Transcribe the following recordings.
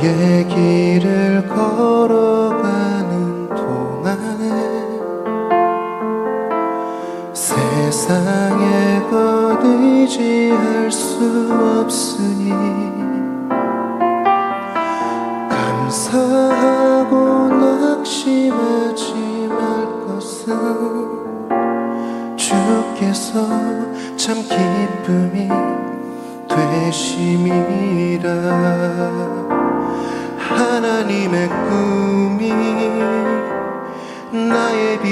주의 길을 걸어가는 동안에 세상에 것 의지할 수 없으니 감사하고 낙심하지 말 것은 주께서 참 기쁨이 되심이라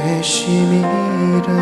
되심이라